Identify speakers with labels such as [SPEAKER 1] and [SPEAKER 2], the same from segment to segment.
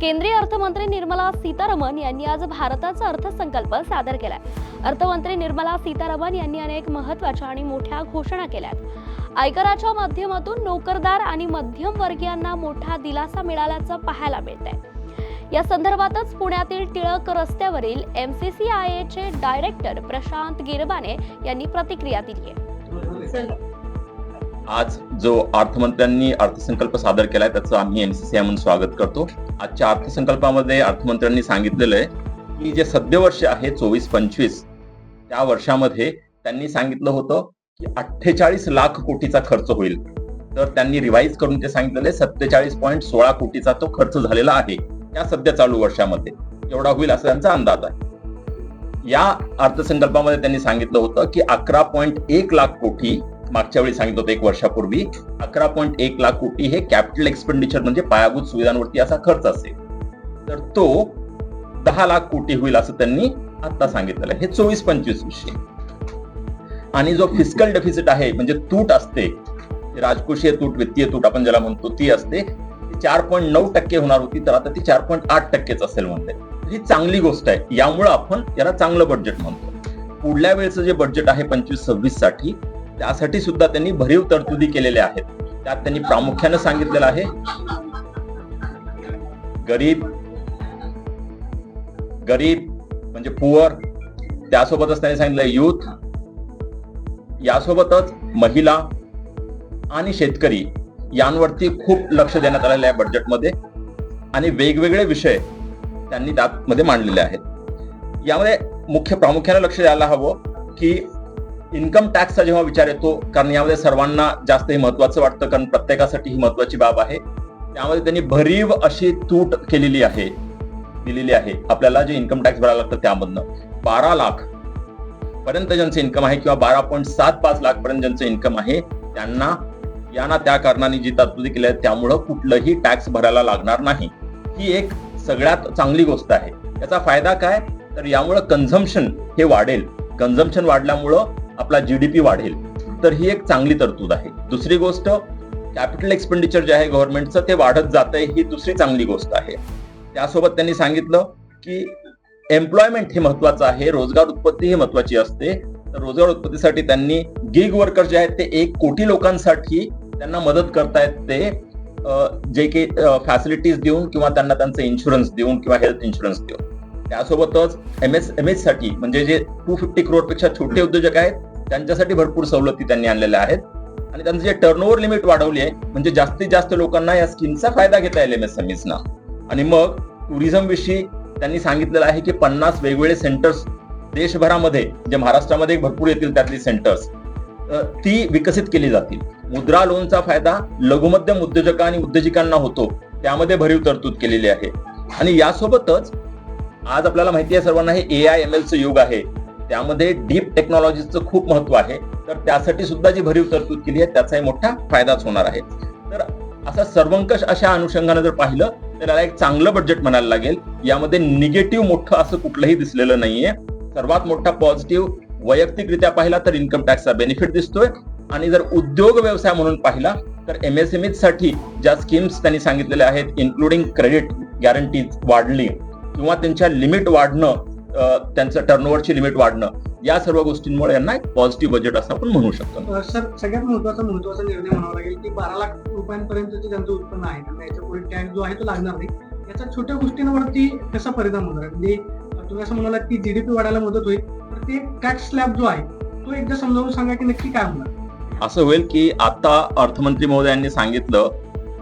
[SPEAKER 1] केंद्रीय अर्थमंत्री निर्मला सीतारामन यांनी आज भारताचा अर्थसंकल्प सादर केलाय. अर्थमंत्री निर्मला सीतारामन यांनी अनेक महत्त्वाच्या आणि मोठ्या घोषणा केल्या आहेत आयकराच्या माध्यमातून नोकरदार आणि मध्यम वर्गीयांना मोठा दिलासा मिळाल्याचं पाहायला मिळत आहे या संदर्भातच पुण्यातील टिळक रस्त्यावरील एम सी सी आय एचे डायरेक्टर प्रशांत गिरबाने यांनी प्रतिक्रिया दिली आहे
[SPEAKER 2] आज जो अर्थमंत्र्यांनी अर्थसंकल्प सादर केलाय त्याचं आम्ही एनसीसी म्हणून स्वागत करतो. आजच्या अर्थसंकल्पामध्ये अर्थमंत्र्यांनी सांगितलेलं आहे की जे सद्य वर्ष आहे चोवीस पंचवीस त्या वर्षामध्ये त्यांनी सांगितलं होतं की अठ्ठेचाळीस लाख कोटीचा खर्च होईल. तर त्यांनी रिवाईज करून ते सांगितलेले सत्तेचाळीस पॉईंट सोळा कोटीचा तो खर्च झालेला आहे त्या सध्या चालू वर्षामध्ये. एवढा होईल असा त्यांचा अंदाज आहे. या अर्थसंकल्पामध्ये त्यांनी सांगितलं होतं की अकरा पॉईंट एक लाख कोटी मागच्या वेळी सांगितलं होतं एक वर्षापूर्वी अकरा पॉईंट एक लाख कोटी हे कॅपिटल एक्सपेंडिचर म्हणजे पायाभूत सुविधांवरती असा खर्च असेल. तर तो दहा लाख कोटी होईल असं त्यांनी आता सांगितलेलं हे चोवीस पंचवीस विषय. आणि जो फिजिकल डेफिसिट आहे म्हणजे तूट असते राजकोषीय तूट वित्तीय तूट आपण ज्याला म्हणतो ती असते चार पॉईंट नऊ टक्के होणार होती तर आता ती चार पॉईंट आठ टक्केच असेल म्हणते. ही चांगली गोष्ट आहे. यामुळं आपण याला चांगलं बजेट म्हणतो. पुढल्या वेळेचं जे बजेट आहे पंचवीस सव्वीससाठी त्यासाठी सुद्धा त्यांनी भरीव तरतुदी केलेल्या आहेत. त्यात त्यांनी प्रामुख्यानं सांगितलेलं आहे गरीब गरीब म्हणजे पुअर त्यासोबतच त्यांनी सांगितलं युथ यासोबतच महिला आणि शेतकरी यांवरती खूप लक्ष देण्यात आलेलं आहे बजेटमध्ये आणि वेगवेगळे विषय त्यांनी त्यामध्ये मांडलेले आहेत. यामध्ये मुख्य प्रामुख्याने लक्ष द्यायला हवं की इन्कम टॅक्सचा जेव्हा विचार येतो कारण यामध्ये सर्वांना जास्त हे महत्वाचं वाटतं कारण प्रत्येकासाठी ही महत्वाची बाब आहे. त्यामध्ये त्यांनी भरीव अशी तूट केलेली आहे दिलेली आहे. आपल्याला जे इन्कम टॅक्स भरायला लागतं त्यामधनं. बारा लाख पर्यंत ज्यांचं इन्कम आहे किंवा बारा पॉईंट सात पाच लाख पर्यंत ज्यांचं इन्कम आहे त्यांना या ना त्या कारणाने जी तरतुदी केली आहे त्यामुळं कुठलंही टॅक्स भरायला लागणार नाही. ही एक सगळ्यात चांगली गोष्ट आहे. याचा फायदा काय? तर यामुळं कन्झम्पशन हे वाढेल. कन्झम्पशन वाढल्यामुळं आपला जीडीपी वाढेल. तर ही एक चांगली तरतूद आहे. दुसरी गोष्ट कॅपिटल एक्सपेंडिचर जे आहे गव्हर्नमेंटचं ते वाढत जात आहे ही दुसरी चांगली गोष्ट आहे. त्यासोबत त्यांनी सांगितलं की एम्प्लॉयमेंट हे महत्वाचं आहे रोजगार उत्पत्ती ही महत्वाची असते. तर रोजगार उत्पत्तीसाठी त्यांनी गिग वर्कर जे आहेत ते एक कोटी लोकांसाठी त्यांना मदत करतायत ते. जे काही फॅसिलिटीज देऊन किंवा त्यांना त्यांचं इन्शुरन्स देऊन किंवा हेल्थ इन्शुरन्स देऊन. त्यासोबतच एम एस एम एससाठी म्हणजे जे टू फिफ्टी करोडपेक्षा छोटे उद्योजक आहेत त्यांच्यासाठी भरपूर सवलती त्यांनी आणलेल्या आहेत. आणि त्यांचं जे टर्नओव्हर लिमिट वाढवली आहे म्हणजे जास्तीत जास्त लोकांना या स्कीमचा फायदा घेता येईल एमएसएमईसना आणि मग टुरिझम विषयी त्यांनी सांगितलेलं आहे की पन्नास वेगवेगळे सेंटर्स देशभरामध्ये जे महाराष्ट्रामध्ये भरपूर येतील त्यातली सेंटर्स ती विकसित केली जातील. मुद्रा लोनचा फायदा लघुमध्यम उद्योजक आणि उद्योजिकांना होतो. त्यामध्ये भरीव तरतूद केलेली आहे. आणि यासोबतच आज आपल्याला माहिती आहे सर्वांना हे ए आय एम एलचं युग आहे. त्यामध्ये डीप टेक्नॉलॉजीचं खूप महत्त्व आहे. तर त्यासाठी सुद्धा जी भरीव तरतूद केली आहे त्याचाही मोठा फायदाच होणार आहे. तर असा सर्वंकष अशा अनुषंगाने जर पाहिलं तर याला एक चांगलं बजेट म्हणायला लागेल. यामध्ये निगेटिव्ह मोठं असं कुठलंही दिसलेलं नाहीये. सर्वात मोठा पॉझिटिव्ह वैयक्तिकरित्या पाहिला तर इन्कम टॅक्सचा बेनिफिट दिसतोय. आणि जर उद्योग व्यवसाय म्हणून पाहिला तर एमएसएमई साठी ज्या स्कीम्स त्यांनी सांगितलेल्या आहेत इन्क्लुडिंग क्रेडिट गॅरंटीज वाढली किंवा त्यांच्या लिमिट वाढणं त्यांचं टर्नओव्हरची लिमिट वाढणं या सर्व गोष्टींमुळे यांना एक पॉझिटिव्ह बजेट असं आपण म्हणू शकतो.
[SPEAKER 3] सर सगळ्यात महत्त्वाचा महत्त्वाचा निर्णय म्हणावा लागेल की बारा लाख रुपयांपर्यंतचे ज्यांचं उत्पन्न आहे त्यांना याच्यापुढे टॅक्स जो आहे तो लागणार नाही याचा छोट्या गोष्टींवरती कसा परिणाम होणार आहे? म्हणजे तुम्ही असं म्हणालात की जीडीपी वाढायला मदत होईल तर ते टॅक्स स्लॅब जो आहे तो एकदा समजावून सांगा की नक्की काय होणार?
[SPEAKER 2] असं होईल की आता अर्थमंत्री महोदयांनी सांगितलं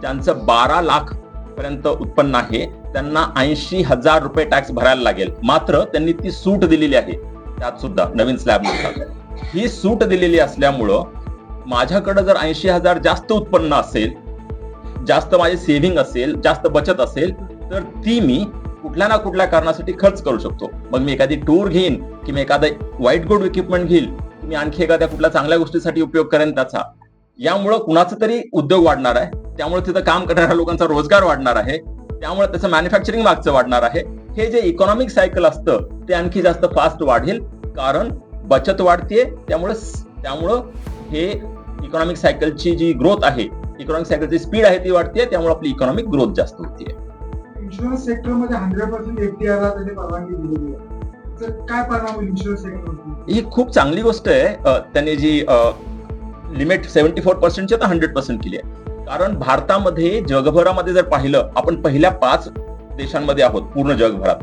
[SPEAKER 2] त्यांचं बारा लाख पर्यंत उत्पन्न आहे त्यांना ऐंशी हजार रुपये टॅक्स भरायला लागेल. मात्र त्यांनी ती सूट दिलेली आहे. त्यात सुद्धा नवीन स्लॅब ही सूट दिलेली असल्यामुळं माझ्याकडे जर ऐंशी हजार जास्त उत्पन्न असेल जास्त माझी सेव्हिंग असेल जास्त बचत असेल तर ती मी कुठल्या ना कुठल्या कारणासाठी खर्च करू शकतो. मग मी एखादी टूर घेईन की मी एखादं वाईट गुड इक्विपमेंट घेईल मी आणखी एखाद्या कुठल्या चांगल्या गोष्टीसाठी उपयोग करेन त्याचा. यामुळं कुणाचं तरी उद्योग वाढणार आहे. त्यामुळे तिथं काम करणाऱ्या लोकांचा रोजगार वाढणार आहे. त्यामुळे त्याचं मॅन्युफॅक्चरिंग मागचं वाढणार आहे. हे जे इकॉनॉमिक सायकल असतं ते आणखी जास्त फास्ट वाढेल. कारण बचत वाढतीये त्यामुळे त्यामुळं हे इकॉनॉमिक सायकलची जी ग्रोथ आहे इकॉनॉमिक सायकलची स्पीड आहे ती वाढते त्यामुळे आपली इकॉनॉमिक ग्रोथ जास्त होतीये.
[SPEAKER 4] इन्शुरन्स सेक्टरमध्ये हंड्रेड पर्सेंट त्यांनी परवानगी दिलेली आहे. तर काय परिणाम होईल इन्शुरन्स सेक्टरवरती
[SPEAKER 2] ही खूप चांगली गोष्ट आहे. त्यांनी जी लिमिट सेव्हन्टी फोर पर्सेंटची आता हंड्रेड पर्सेंट केली आहे. कारण भारतामध्ये जगभरामध्ये जर पाहिलं आपण पहिल्या पाच देशांमध्ये आहोत पूर्ण जगभरात.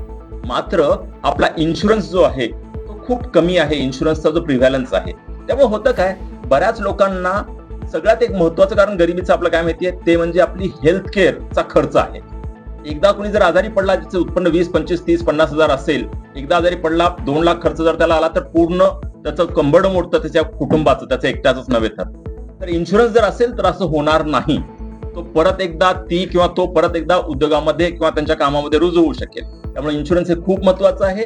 [SPEAKER 2] मात्र आपला इन्शुरन्स जो आहे तो खूप कमी आहे. इन्शुरन्सचा जो प्रिव्हॅलन्स आहे त्यामुळे होतं काय? बऱ्याच लोकांना सगळ्यात एक महत्वाचं कारण गरिबीचं आपलं काय माहितीये? ते म्हणजे आपली हेल्थ केअरचा खर्च आहे. एकदा कोणी जर आजारी पडला ज्याचं उत्पन्न वीस पंचवीस तीस पन्नास हजार असेल एकदा आजारी पडला दोन लाख खर्च जर त्याला आला तर पूर्ण त्याचं कंबड मोडतं त्याच्या कुटुंबाचं त्याचं एकट्याच नव्हे तर. तर इन्शुरन्स जर असेल तर असं होणार नाही. तो परत एकदा ती किंवा तो परत एकदा उद्योगामध्ये किंवा त्यांच्या कामामध्ये रुजू होऊ शकेल. त्यामुळे इन्शुरन्स हे खूप महत्वाचं आहे.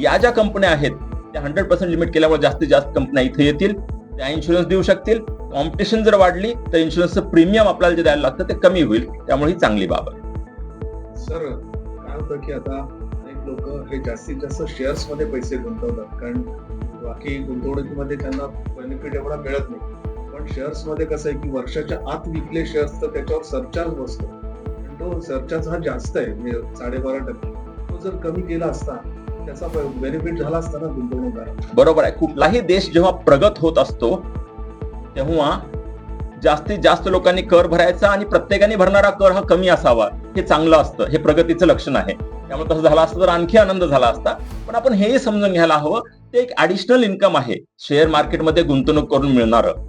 [SPEAKER 2] या ज्या कंपन्या आहेत त्या हंड्रेड पर्सेंट लिमिट केल्यामुळे जास्तीत जास्त कंपन्या इथे येतील. त्या इन्शुरन्स देऊ शकतील. कॉम्पिटिशन जर वाढली तर इन्शुरन्सचं प्रीमियम आपल्याला जे द्यायला लागतं ते कमी होईल. त्यामुळे ही चांगली बाब आहे.
[SPEAKER 5] सर काय होतं की आता अनेक लोक हे जास्तीत जास्त शेअर्समध्ये पैसे गुंतवतात. कारण बाकी गुंतवणुकीमध्ये त्यांना बेनिफिट एवढा मिळत नाही. पण शेअर्समध्ये कसं आहे की वर्षाच्या आत विकले शेअर्स तर त्याच्यावर सरचार्ज बसतो. आणि तो सरचार्ज हा जास्त आहे म्हणजे साडेबारा टक्के. तो जर कमी केला असता त्याचा बेनिफिट झाला असता ना गुंतवणूकदार
[SPEAKER 2] बरोबर आहे. कुठलाही देश जेव्हा प्रगत होत असतो तेव्हा जास्तीत जास्त लोकांनी कर भरायचा आणि प्रत्येकाने भरणारा कर हा कमी असावा. हे चांगलं असतं. हे प्रगतीचं लक्षण आहे. त्यामुळे तसं झालं असतं तर आणखी आनंद झाला असता. पण आपण हेही समजून घ्यायला हवं ते एक ऍडिशनल इन्कम आहे. शेअर मार्केटमध्ये गुंतवणूक करून मिळणारं.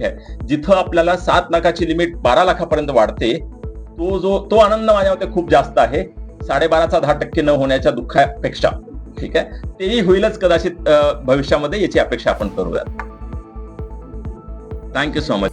[SPEAKER 2] ठीक आहे. जिथं आपल्याला सात लाखाची लिमिट बारा लाखापर्यंत वाढते तो जो तो आनंद माझ्या मते खूप जास्त आहे. साडेबाराचा दहा टक्के न होण्याच्या दुःखापेक्षा ठीक आहे? तेही होईलच कदाचित भविष्यामध्ये याची अपेक्षा आपण करूयात. Thank you so much